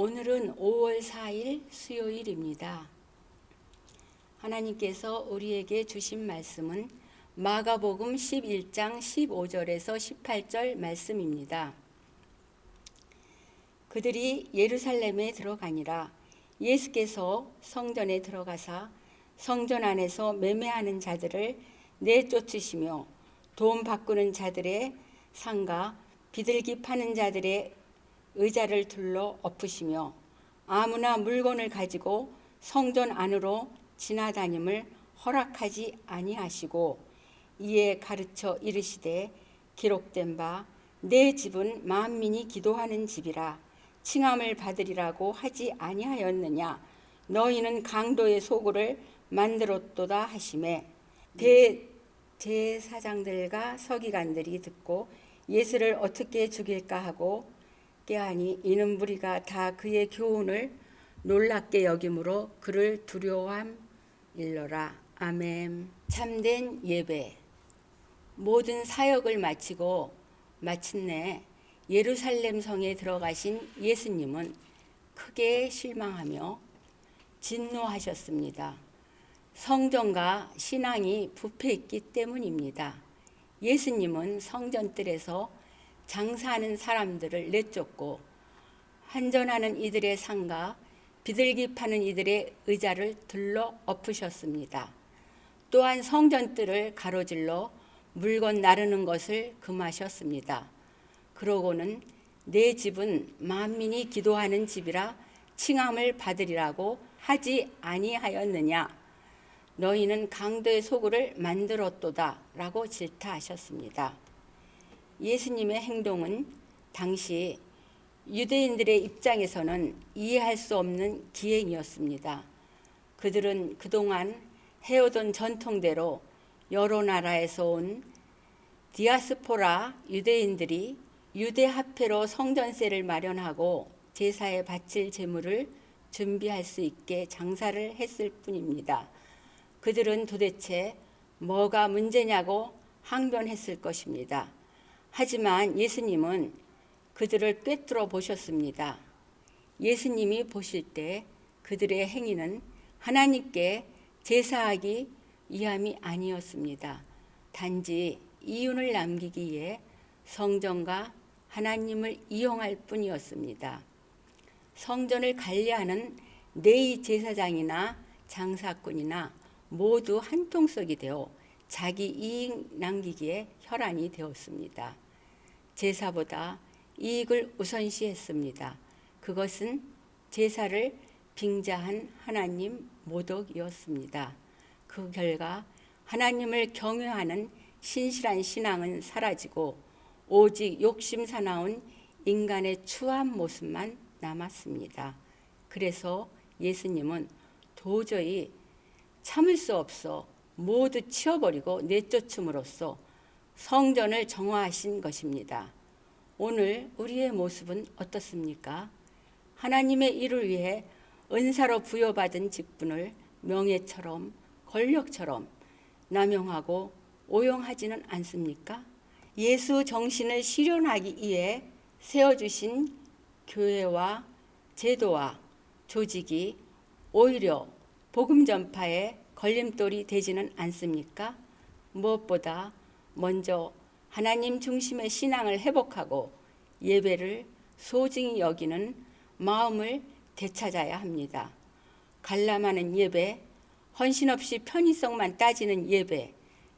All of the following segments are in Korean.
오늘은 5월 4일 수요일입니다. 하나님께서 우리에게 주신 말씀은 마가복음 11장 15절에서 18절 말씀입니다. 그들이 예루살렘에 들어가니라 예수께서 성전에 들어가사 성전 안에서 매매하는 자들을 내쫓으시며 돈 바꾸는 자들의 상가 비둘기 파는 자들의 의자를 둘러 엎으시며 아무나 물건을 가지고 성전 안으로 지나다님을 허락하지 아니하시고 이에 가르쳐 이르시되 기록된 바 내 집은 만민이 기도하는 집이라 칭함을 받으리라고 하지 아니하였느냐? 너희는 강도의 소굴을 만들었도다 하심에 대 제사장들과 서기관들이 듣고 예수를 어떻게 죽일까 하고 깨하니 이는 무리가 다 그의 교훈을 놀랍게 여김으로 그를 두려워함 일러라 아멘 참된 예배 모든 사역을 마치고 마침내 예루살렘 성에 들어가신 예수님은 크게 실망하며 진노하셨습니다. 성전과 신앙이 부패했기 때문입니다. 예수님은 성전뜰에서 장사하는 사람들을 내쫓고 한전하는 이들의 상가 비둘기 파는 이들의 의자를 들러 엎으셨습니다. 또한 성전뜰을 가로질러 물건 나르는 것을 금하셨습니다. 그러고는 내 집은 만민이 기도하는 집이라 칭함을 받으리라고 하지 아니하였느냐 너희는 강도의 소굴을 만들었도다라고 질타하셨습니다. 예수님의 행동은 당시 유대인들의 입장에서는 이해할 수 없는 기행이었습니다. 그들은 그동안 해오던 전통대로 여러 나라에서 온 디아스포라 유대인들이 유대 화폐로 성전세를 마련하고 제사에 바칠 제물을 준비할 수 있게 장사를 했을 뿐입니다. 그들은 도대체 뭐가 문제냐고 항변했을 것입니다. 하지만 예수님은 그들을 꿰뚫어 보셨습니다. 예수님이 보실 때 그들의 행위는 하나님께 제사하기 위함이 아니었습니다. 단지 이윤을 남기기 위해 성전과 하나님을 이용할 뿐이었습니다. 성전을 관리하는 내의 제사장이나 장사꾼이나 모두 한통속이 되어 자기 이익 남기기에 혈안이 되었습니다. 제사보다 이익을 우선시했습니다. 그것은 제사를 빙자한 하나님 모독이었습니다. 그 결과 하나님을 경외하는 신실한 신앙은 사라지고 오직 욕심 사나운 인간의 추한 모습만 남았습니다. 그래서 예수님은 도저히 참을 수 없어 모두 치워버리고 내쫓음으로써 성전을 정화하신 것입니다. 오늘 우리의 모습은 어떻습니까? 하나님의 일을 위해 은사로 부여받은 직분을 명예처럼 권력처럼 남용하고 오용하지는 않습니까? 예수 정신을 실현하기 위해 세워주신 교회와 제도와 조직이 오히려 복음 전파에 걸림돌이 되지는 않습니까? 무엇보다 먼저 하나님 중심의 신앙을 회복하고 예배를 소중히 여기는 마음을 되찾아야 합니다. 관람하는 예배, 헌신 없이 편의성만 따지는 예배,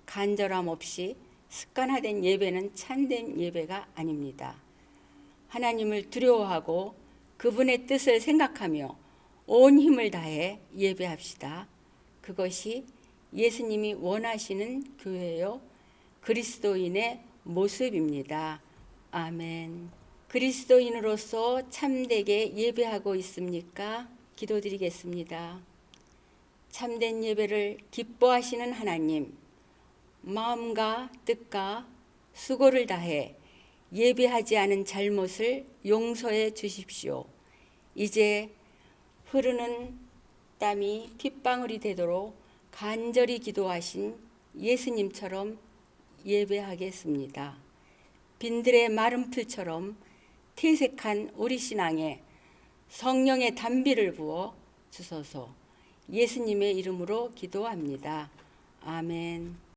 간절함 없이 습관화된 예배는 참된 예배가 아닙니다. 하나님을 두려워하고 그분의 뜻을 생각하며 온 힘을 다해 예배합시다. 그것이 예수님이 원하시는 교회요 그리스도인의 모습입니다. 아멘. 그리스도인으로서 참되게 예배하고 있습니까? 기도드리겠습니다. 참된 예배를 기뻐하시는 하나님, 마음과 뜻과 수고를 다해 예배하지 않은 잘못을 용서해 주십시오. 이제 흐르는 땀이 핏방울이 되도록 간절히 기도하신 예수님처럼 예배하겠습니다. 빈들의 마른 풀처럼 퇴색한 우리 신앙에 성령의 단비를 부어 주소서. 예수님의 이름으로 기도합니다. 아멘.